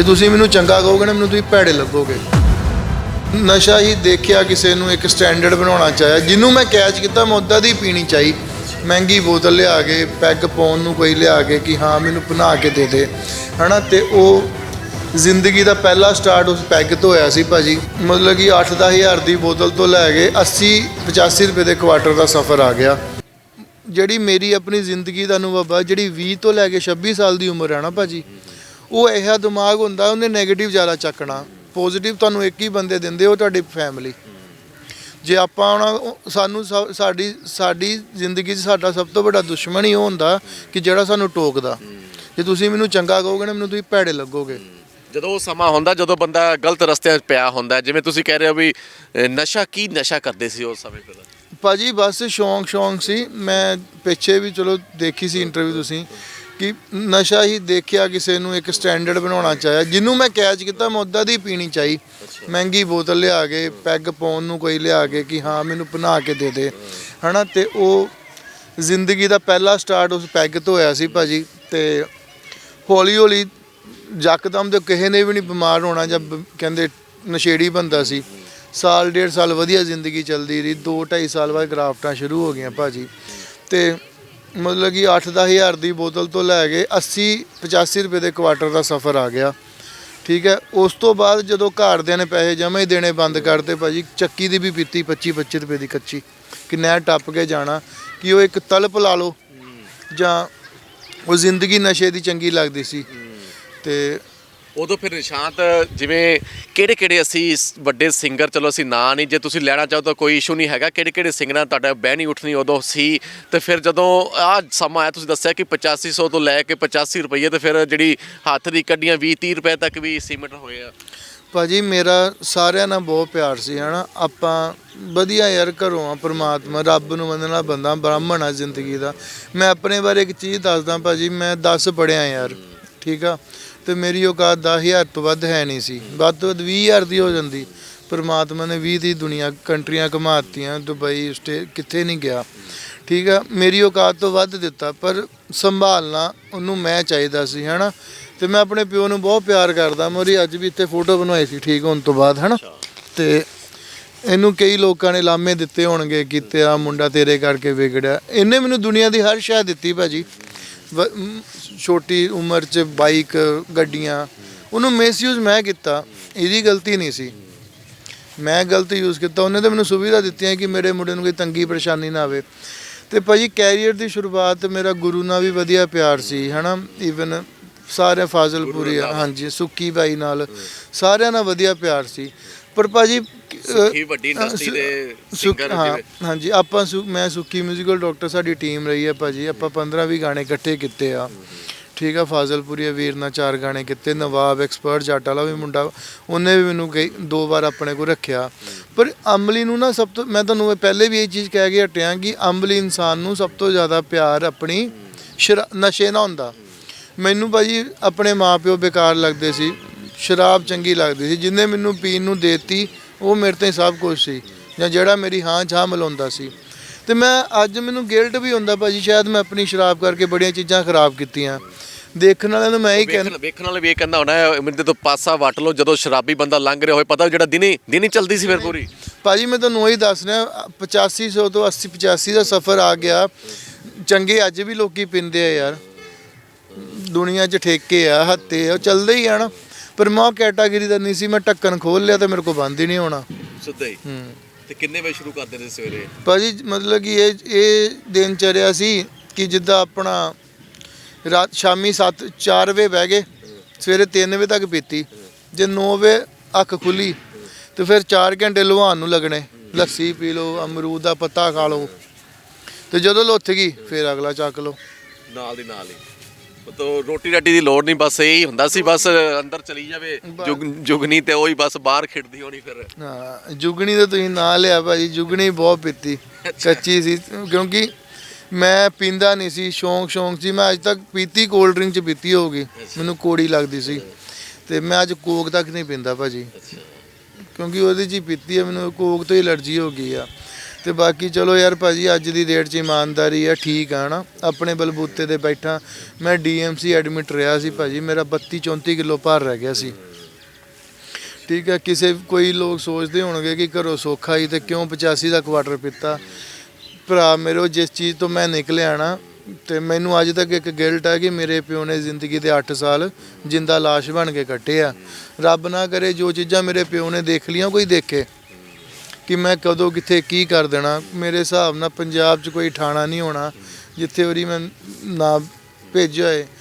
ਜੇ ਤੁਸੀਂ ਮੈਨੂੰ ਚੰਗਾ ਕਹੋਗੇ ਨਾ, ਮੈਨੂੰ ਤੁਸੀਂ ਭੈੜੇ ਲੱਗੋਗੇ। ਨਸ਼ਾ ਹੀ ਦੇਖਿਆ ਕਿਸੇ ਨੂੰ ਇੱਕ ਸਟੈਂਡਰਡ ਬਣਾਉਣਾ ਚਾਹਿਆ। ਜਿਹਨੂੰ ਮੈਂ ਕੈਚ ਕੀਤਾ, ਮੈਂ ਉੱਦਾਂ ਦੀ ਪੀਣੀ ਚਾਹੀ। ਮਹਿੰਗੀ ਬੋਤਲ ਲਿਆ ਕੇ, ਪੈਗ ਪਾਉਣ ਨੂੰ ਕੋਈ ਲਿਆ ਕੇ ਕਿ ਹਾਂ, ਮੈਨੂੰ ਬਣਾ ਕੇ ਦੇ ਦੇ। ਹਨਾ, ਤੇ ਉਹ ਜ਼ਿੰਦਗੀ ਦਾ ਪਹਿਲਾ ਸਟਾਰਟ ਉਸ ਪੈਗ ਤੋਂ ਹੋਇਆ ਸੀ ਭਾਜੀ। ਮਤਲਬ ਕਿ 8-10 ਹਜ਼ਾਰ ਦੀ ਬੋਤਲ ਤੋਂ ਲੈ ਕੇ 80 85 ਰੁਪਏ ਦੇ ਕੁਆਟਰ ਦਾ ਸਫ਼ਰ ਆ ਗਿਆ। ਜਿਹੜੀ ਮੇਰੀ ਆਪਣੀ ਜ਼ਿੰਦਗੀ ਦਾ ਅਨੁਭਵ ਆ, ਜਿਹੜੀ 20 ਤੋਂ ਲੈ ਕੇ 26 ਸਾਲ ਦੀ ਉਮਰ ਹੈ ਨਾ ਭਾਜੀ ਉਹ ਇਹੋ ਦਿਮਾਗ ਹੁੰਦਾ ਉਹਨੇ 네ਗੇਟਿਵ ਜ਼ਿਆਦਾ ਚੱਕਣਾ। ਪੋਜ਼ਿਟਿਵ ਤੁਹਾਨੂੰ ਇੱਕ ਹੀ ਬੰਦੇ ਦਿੰਦੇ ਉਹ ਤੁਹਾਡੀ ਫੈਮਿਲੀ ਜੇ ਆਪਾਂ ਹੁਣ ਸਾਨੂੰ ਸਾਡੀ ਸਾਡੀ ਜ਼ਿੰਦਗੀ 'ਚ ਸਾਡਾ ਸਭ ਤੋਂ ਵੱਡਾ ਦੁਸ਼ਮਣ ਹੀ ਉਹ ਹੁੰਦਾ ਕਿ ਜਿਹੜਾ ਸਾਨੂੰ ਟੋਕਦਾ। ਜੇ ਤੁਸੀਂ ਮੈਨੂੰ ਚੰਗਾ ਕਹੋਗੇ ਨਾ ਮੈਨੂੰ ਤੁਸੀਂ ਭੈੜੇ ਲੱਗੋਗੇ। ਜਦੋਂ ਉਹ ਸਮਾਂ ਹੁੰਦਾ ਜਦੋਂ ਬੰਦਾ ਗਲਤ ਰਸਤੇ 'ਤੇ ਪਿਆ ਹੁੰਦਾ ਜਿਵੇਂ ਤੁਸੀਂ ਕਹਿ ਰਹੇ ਹੋ ਵੀ ਨਸ਼ਾ ਕੀ ਨਸ਼ਾ ਕਰਦੇ ਸੀ ਉਸ ਸਮੇਂ ਫਿਰ ਭਾਜੀ ਬਸ ਸ਼ੌਂਕ ਸ਼ੌਂਕ ਸੀ। ਮੈਂ ਪਿੱਛੇ ਵੀ ਚਲੋ ਦੇਖੀ ਸੀ ਇੰਟਰਵਿਊ ਤੁਸੀਂ। ਕਿ ਨਸ਼ਾ ਹੀ ਦੇਖਿਆ ਕਿਸੇ ਨੂੰ ਇੱਕ ਸਟੈਂਡਰਡ ਬਣਾਉਣਾ ਚਾਹਿਆ। ਜਿਹਨੂੰ ਮੈਂ ਕੈਚ ਕੀਤਾ, ਮੈਂ ਉੱਦਾਂ ਦੀ ਪੀਣੀ ਚਾਹੀ। ਮਹਿੰਗੀ ਬੋਤਲ ਲਿਆ ਕੇ, ਪੈਗ ਪਾਉਣ ਨੂੰ ਕੋਈ ਲਿਆ ਕੇ ਕਿ ਹਾਂ, ਮੈਨੂੰ ਬਣਾ ਕੇ ਦੇ ਦੇ। ਹਨਾ, ਤੇ ਉਹ ਜ਼ਿੰਦਗੀ ਦਾ ਪਹਿਲਾ ਸਟਾਰਟ ਉਸ ਪੈਗ ਤੋਂ ਹੋਇਆ ਸੀ ਭਾਜੀ। ਤੇ ਹੌਲੀ ਹੌਲੀ ਯਕਦਮ ਤੇ ਕਿਸੇ ਨੇ ਵੀ ਨਹੀਂ ਬਿਮਾਰ ਹੋਣਾ ਜਦ ਕਹਿੰਦੇ ਨਸ਼ੇੜੀ ਬੰਦਾ ਸੀ। ਸਾਲ, ਡੇਢ ਸਾਲ ਵਧੀਆ ਜ਼ਿੰਦਗੀ ਚੱਲਦੀ ਰਹੀ। 2 2.5 ਸਾਲ ਬਾਅਦ ਗ੍ਰਾਫਟਾਂ ਸ਼ੁਰੂ ਹੋ ਗਈਆਂ ਭਾਜੀ। ਤੇ ਮਤਲਬ ਕਿ 8-10 ਹਜ਼ਾਰ ਦੀ ਬੋਤਲ ਤੋਂ ਲੈ ਕੇ 80 85 ਰੁਪਏ ਦੇ ਕੁਆਟਰ ਦਾ ਸਫ਼ਰ ਆ ਗਿਆ। ਠੀਕ ਹੈ ਉਸ ਤੋਂ ਬਾਅਦ ਜਦੋਂ ਘਰਦਿਆਂ ਨੇ ਪੈਸੇ ਜਮ੍ਹਾਂ ਹੀ ਦੇਣੇ ਬੰਦ ਕਰਤੇ ਭਾਜੀ ਚੱਕੀ ਦੀ ਵੀ ਪੀਤੀ 25 25 ਰੁਪਏ ਦੀ ਕੱਚੀ। ਕਿ ਨਹਿਰ ਟੱਪ ਕੇ ਜਾਣਾ ਕਿ ਉਹ ਇੱਕ ਤਲਪ ਲਾ ਲਓ ਜਾਂ ਉਹ ਜ਼ਿੰਦਗੀ ਨਸ਼ੇ ਦੀ ਚੰਗੀ ਲੱਗਦੀ ਸੀ। ਤੇ ਉਦੋਂ ਫਿਰ ਨਿਸ਼ਾਂਤ ਜਿਵੇਂ ਕਿਹੜੇ ਕਿਹੜੇ ਅਸੀਂ ਸ- ਵੱਡੇ ਸਿੰਗਰ ਚਲੋ ਅਸੀਂ ਨਾਂ ਨਹੀਂ, ਜੇ ਤੁਸੀਂ ਲੈਣਾ ਚਾਹੋ ਤਾਂ ਕੋਈ ਇਸ਼ੂ ਨਹੀਂ ਹੈਗਾ, ਕਿਹੜੇ ਕਿਹੜੇ ਸਿੰਗਰਾਂ ਤੁਹਾਡਾ ਬਹਿਣੀ ਉੱਠਣੀ ਉਦੋਂ ਸੀ, ਤੇ ਫਿਰ ਜਦੋਂ ਆ ਸਮਾਂ ਆਇਆ, ਤੁਸੀਂ ਦੱਸਿਆ ਕਿ 8500 ਤੋਂ ਲੈ ਕੇ 85 ਰੁਪਏ ਤੇ ਫਿਰ ਜਿਹੜੀ ਹੱਥ ਦੀ ਕੱਢੀਆਂ 20 30 ਰੁਪਏ ਤੱਕ ਵੀ ਸੀਮਿਟ ਹੋਏ ਆ। ਭਾਜੀ, ਮੇਰਾ ਸਾਰਿਆਂ ਨਾਲ ਬਹੁਤ ਪਿਆਰ ਸੀ, ਹਨਾ? ਆਪਾਂ ਵਧੀਆ ਯਾਰ ਘਰੋਂ ਆ ਪ੍ਰਮਾਤਮਾ, ਰੱਬ ਨੂੰ ਮੰਨਣ ਬੰਦਾ ਬ੍ਰਾਹਮਣ ਆ ਜ਼ਿੰਦਗੀ ਦਾ। ਮੈਂ ਆਪਣੇ ਬਾਰੇ ਇੱਕ ਚੀਜ਼ ਦੱਸਦਾ, ਭਾਜੀ, ਮੈਂ 10 ਪੜਿਆ ਯਾਰ, ਠੀਕ ਆ? ਤੇ ਮੇਰੀ ਔਕਾਤ 10000 ਤੋਂ ਵੱਧ ਹੈ ਨਹੀਂ ਸੀ। ਵੱਧ ਤੋਂ ਵੱਧ 20000 ਦੀ ਹੋ ਜਾਂਦੀ। ਪ੍ਰਮਾਤਮਾ ਨੇ 20 ਦੀ ਦੁਨੀਆ ਕੰਟਰੀਆਂ ਘੁਮਾਤੀਆਂ ਦੁਬਈ ਆਸਟ੍ਰੇ ਕਿੱਥੇ ਨਹੀਂ ਗਿਆ। ਠੀਕ ਆ ਮੇਰੀ ਔਕਾਤ ਤੋਂ ਵੱਧ ਦਿੱਤਾ ਪਰ ਸੰਭਾਲਣਾ ਉਹਨੂੰ ਮੈਂ ਚਾਹੀਦਾ ਸੀ ਹਨਾ? ਤੇ ਮੈਂ ਆਪਣੇ ਪਿਓ ਨੂੰ ਬਹੁਤ ਪਿਆਰ ਕਰਦਾ। ਮੇਰੀ ਅੱਜ ਵੀ ਇੱਥੇ ਫੋਟੋ ਬਣਵਾਈ ਸੀ ਠੀਕ ਹੋਣ ਤੋਂ ਬਾਅਦ ਹਨਾ? ਤੇ ਇਹਨੂੰ ਕਈ ਲੋਕਾਂ ਨੇ ਲਾਮੇ ਦਿੱਤੇ ਹੋਣਗੇ ਕਿ ਤੇਰਾ ਮੁੰਡਾ ਤੇਰੇ ਕਰਕੇ ਵਿਗੜਿਆ। ਇਹਨੇ ਮੈਨੂੰ ਦੁਨੀਆ ਦੀ ਹਰ ਸ਼ੈ ਦਿੱਤੀ ਭਾਜੀ। ਵ- ਮ, ਛੋਟੀ ਉਮਰ 'ਚ ਬਾਈਕ ਗੱਡੀਆਂ ਉਹਨੂੰ ਮਿਸਯੂਜ਼ ਮੈਂ ਕੀਤਾ। ਇਹਦੀ ਗਲਤੀ ਨਹੀਂ ਸੀ। ਮੈਂ ਗਲਤ ਯੂਜ਼ ਕੀਤਾ। ਉਹਨੇ ਤਾਂ ਮੈਨੂੰ ਸੁਵਿਧਾ ਦਿੱਤੀਆਂ ਕਿ ਮੇਰੇ ਮੁੰਡੇ ਨੂੰ ਕੋਈ ਤੰਗੀ ਪਰੇਸ਼ਾਨੀ ਨਾ ਆਵੇ। ਤੇ ਭਾਜੀ ਕੈਰੀਅਰ ਦੀ ਸ਼ੁਰੂਆਤ ਮੇਰਾ ਗੁਰੂ ਨਾਲ ਵੀ ਵਧੀਆ ਪਿਆਰ ਸੀ ਹਨਾ? ਈਵਨ ਸਾਰੇ ਫਾਜ਼ਲਪੁਰੀ ਹਾਂਜੀ ਸੁੱਕੀ ਬਾਈ ਨਾਲ। ਸਾਰਿਆਂ ਨਾਲ ਵਧੀਆ ਪਿਆਰ ਸੀ। ਪਰ ਭਾਜੀ ਸੁੱਖੀ ਵੱਡੀ ਇੰਡਸਟਰੀ ਸੁ- ਦੇ ਸੁੱਖ- ਸਿੰਗਰ ਹਾਂ ਜਿਵੇਂ ਹਾਂਜੀ ਆਪਾਂ ਸੁ- ਮੈਂ ਸੁੱਕੀ 뮤지컬 ਡਾਕਟਰ ਸਾਡੀ ਟੀਮ ਰਹੀ ਹੈ ਭਾਜੀ ਆਪਾਂ 15 ਵੀ ਗਾਣੇ ਇਕੱਠੇ ਕੀਤੇ ਆ ਠੀਕ ਆ ਫਾਜ਼ਲਪੁਰੀ ਵੀਰ ਨਾਲ ਚਾਰ ਗਾਣੇ ਕੀਤੇ ਨਵਾਬ ਐਕਸਪਰਟ ਜੱਟ ਵਾਲਾ ਵੀ ਮੁੰਡਾ ਉਹਨੇ ਵੀ ਮੈਨੂੰ ਕਈ ਦੋ ਵਾਰ ਆਪਣੇ ਕੋਲ ਰੱਖਿਆ ਪਰ ਅਮਲੀ ਨੂੰ ਨਾ ਸਭ ਤੋਂ ਮੈਂ ਤੁਹਾਨੂੰ ਇਹ ਪਹਿਲੇ ਵੀ ਇਹ ਚੀਜ਼ ਕਹਿ ਕੇ ਹਟਿਆ ਕਿ ਅਮਲੀ ਇਨਸਾਨ ਨੂੰ ਸਭ ਤੋਂ ਜ਼ਿਆਦਾ ਪਿਆਰ ਆਪਣੀ ਸ਼ਰਾ- ਨਸ਼ੇ ਨਾਲ ਹੁੰਦਾ ਮੈਨੂੰ ਭਾਜੀ ਆਪਣੇ ਮਾਪਿਓ ਬੇਕਾਰ ਲੱਗਦੇ ਸੀ ਸ਼ਰਾਬ ਚੰਗੀ ਲੱਗਦੀ ਸੀ ਜਿੰਨੇ ਮੈਨੂੰ ਪੀਣ ਨੂੰ ਦੇਤੀ ਉਹ ਮੇਰੇ ਤੇ ਸਭ ਕੁਝ ਸੀ। ਜਾਂ ਜਿਹੜਾ ਮੇਰੀ ਹਾਂ ਝਾਂ ਮਿਲਾਉਂਦਾ ਸੀ। ਤੇ ਮੈਂ ਅੱਜ ਮੈਨੂੰ ਗਿਲਟ ਵੀ ਹੁੰਦਾ ਭਾਜੀ ਸ਼ਾਇਦ ਮੈਂ ਆਪਣੀ ਸ਼ਰਾਬ ਕਰਕੇ ਬੜੀਆਂ ਚੀਜ਼ਾਂ ਖਰਾਬ ਕੀਤੀਆਂ। ਦੇਖਣ ਵਾਲਿਆਂ ਨੂੰ ਮੈਂ ਹੀ ਕਹਿੰਦਾ ਵੇਖਣ ਵਾਲੇ ਵੀ ਇਹ ਕਹਿੰਦਾ ਹੋਣਾ ਮੇਰੇ ਤੋਂ ਪਾਸਾ ਵੱਟ ਲਓ ਜਦੋਂ ਸ਼ਰਾਬੀ ਬੰਦਾ ਲੰਘ ਰਿਹਾ ਹੋਏ ਪਤਾ ਜਿਹੜਾ ਦਿਨੇ ਦਿਨੇ ਚੱਲਦੀ ਸੀ ਫਿਰ ਪੂਰੀ। ਭਾਜੀ ਮੈਂ ਤੁਹਾਨੂੰ ਉਹੀ ਦੱਸ ਰਿਹਾ 8500 ਤੋਂ 80 85 ਦਾ ਸਫ਼ਰ ਆ ਗਿਆ। ਚੰਗੇ ਅੱਜ ਵੀ ਲੋਕੀ ਪਿੰਦੇ ਆ ਯਾਰ। ਦੁਨੀਆ 'ਚ ਠੇਕੇ ਆ ਹੱਤੇ ਆ ਉਹ ਚੱਲਦੇ ਹੀ ਆ ਨਾ। ਪਰ ਮੈਂ ਉਹ ਕੈਟਾਗਰੀ ਦਾ ਨਹੀਂ ਸੀ ਮੈਂ ਢੱਕਣ ਖੋਲ ਲਿਆ ਤੇ ਮੇਰੇ ਕੋਲ ਬੰਦ ਹੀ ਨਹੀਂ ਹੋਣਾ। ਸਿੱਧਾ ਹੀ? ਹੂੰ। ਤੇ ਕਿੰਨੇ ਵਜੇ ਸ਼ੁਰੂ ਕਰਦੇ ਨੇ ਸਵੇਰੇ? ਭਾਜੀ ਮਤਲਬ ਕਿ ਇਹ ਇਹ ਦਿਨ ਚਰਿਆ ਸੀ ਕਿ ਜਿੱਦਾਂ ਆਪਣਾ ਰਾਤ ਸ਼ਾਮੀ 7 4 ਵਜੇ ਬਹਿ ਗਏ। ਸਵੇਰੇ 3 ਵਜੇ ਤੱਕ ਪੀਤੀ। ਜੇ 9 ਵਜੇ ਅੱਖ ਖੁੱਲੀ ਤੇ ਫਿਰ 4 ਘੰਟੇ ਲੁਹਾਨ ਨੂੰ ਲੱਗਣੇ। ਲੱਸੀ ਪੀ ਲਓ ਅਮਰੂਦ ਦਾ ਪੱਤਾ ਖਾ ਲਓ। ਤੇ ਜਦੋਂ ਲੁੱਥ ਗਈ ਫਿਰ ਅਗਲਾ ਚੱਕ ਲਓ। ਨਾਲ ਦੀ ਨਾਲ ਹੀ। ਤੋ ਰੋਟੀ ਰਾਟੀ ਦੀ ਲੋੜ ਨਹੀਂ ਬਸ ਇਹੀ ਹੁੰਦਾ ਸੀ ਬਸ ਅੰਦਰ ਚਲੀ ਜਾਵੇ ਜੁਗ ਜੁਗਨੀ ਤੇ ਉਹੀ ਬਸ ਬਾਹਰ ਖਿੜਦੀ ਹੋਣੀ ਫਿਰ। ਹਾਂ ਜੁਗਣੀ ਤਾਂ ਤੁਸੀਂ ਨਾਂ ਲਿਆ ਭਾਜੀ ਜੁਗਣੀ ਬਹੁਤ ਪੀਤੀ ਕੱਚੀ ਸੀ ਕਿਉਂਕਿ ਮੈਂ ਪੀਂਦਾ ਨਹੀਂ ਸੀ ਸ਼ੌਂਕ ਸ਼ੌਂਕ ਸੀ ਮੈਂ ਅੱਜ ਤੱਕ ਪੀਤੀ ਕੋਲਡ ਡਰਿੰਕ ਚ ਪੀਤੀ ਹੋਊਗੀ ਮੈਨੂੰ ਕੋੜੀ ਲੱਗਦੀ ਸੀ ਤੇ ਮੈਂ ਅੱਜ ਕੋਕ ਤੱਕ ਨਹੀਂ ਪੀਂਦਾ ਭਾਜੀ। ਕਿਉਂਕਿ ਉਹਦੇ ਚ ਹੀ ਪੀਤੀ ਹੈ ਮੈਨੂੰ ਕੋਕ ਤੋਂ ਹੀ ਅਲਰਜੀ ਹੋ ਗਈ ਆ। ਤੇ ਬਾਕੀ ਚਲੋ ਯਾਰ ਭਾਜੀ, ਅੱਜ ਦੀ ਡੇਟ 'ਚ ਇਮਾਨਦਾਰੀ ਆ, ਠੀਕ ਆ ਨਾ ਆਪਣੇ ਬਲਬੂਤੇ ਤੇ ਬੈਠਾ। ਮੈਂ ਡੀਐਮਸੀ ਐਡਮਿਟ ਰਿਹਾ ਸੀ ਭਾਜੀ, ਮੇਰਾ 32 34 ਕਿਲੋ ਭਾਰ ਰਹਿ ਗਿਆ ਸੀ। ਠੀਕ ਹੈ ਕਿਸੇ ਕੋਈ ਲੋਕ ਸੋਚਦੇ ਹੋਣਗੇ ਕਿ ਘਰੋਂ ਸੌਖਾ ਹੀ ਤੇ ਕਿਉਂ 85 ਦਾ ਕੁਆਟਰ ਪੀਤਾ। ਭਰਾ ਮੇਰੇ, ਜਿਸ ਚੀਜ਼ ਤੋਂ ਮੈਂ ਨਿਕਲਿਆ ਨਾ, ਤੇ ਮੈਨੂੰ ਅੱਜ ਤੱਕ ਇੱਕ ਗਿਲਟ ਹੈ ਕਿ ਮੇਰੇ ਪਿਓ ਨੇ ਜ਼ਿੰਦਗੀ ਦੇ 8 ਸਾਲ ਜਿੰਦਾ ਲਾਸ਼ ਬਣ ਕੇ ਕੱਟੇ ਆ। ਰੱਬ ਨਾ ਕਰੇ ਜੋ ਚੀਜ਼ਾਂ ਮੇਰੇ ਪਿਓ ਨੇ ਦੇਖ ਲੀਆਂ ਕੋਈ ਦੇਖੇ। ਕਿ ਮੈਂ ਕਦੋਂ ਕਿੱਥੇ ਕੀ ਕਰ ਦੇਣਾ। ਮੇਰੇ ਹਿਸਾਬ ਨਾਲ ਪੰਜਾਬ 'ਚ ਕੋਈ ਠਾਣਾ ਨਹੀਂ ਹੋਣਾ, ਜਿੱਥੇ ਉਹਦੀ ਮੈਂ ਨਾ ਭੇਜਿਆ ਏ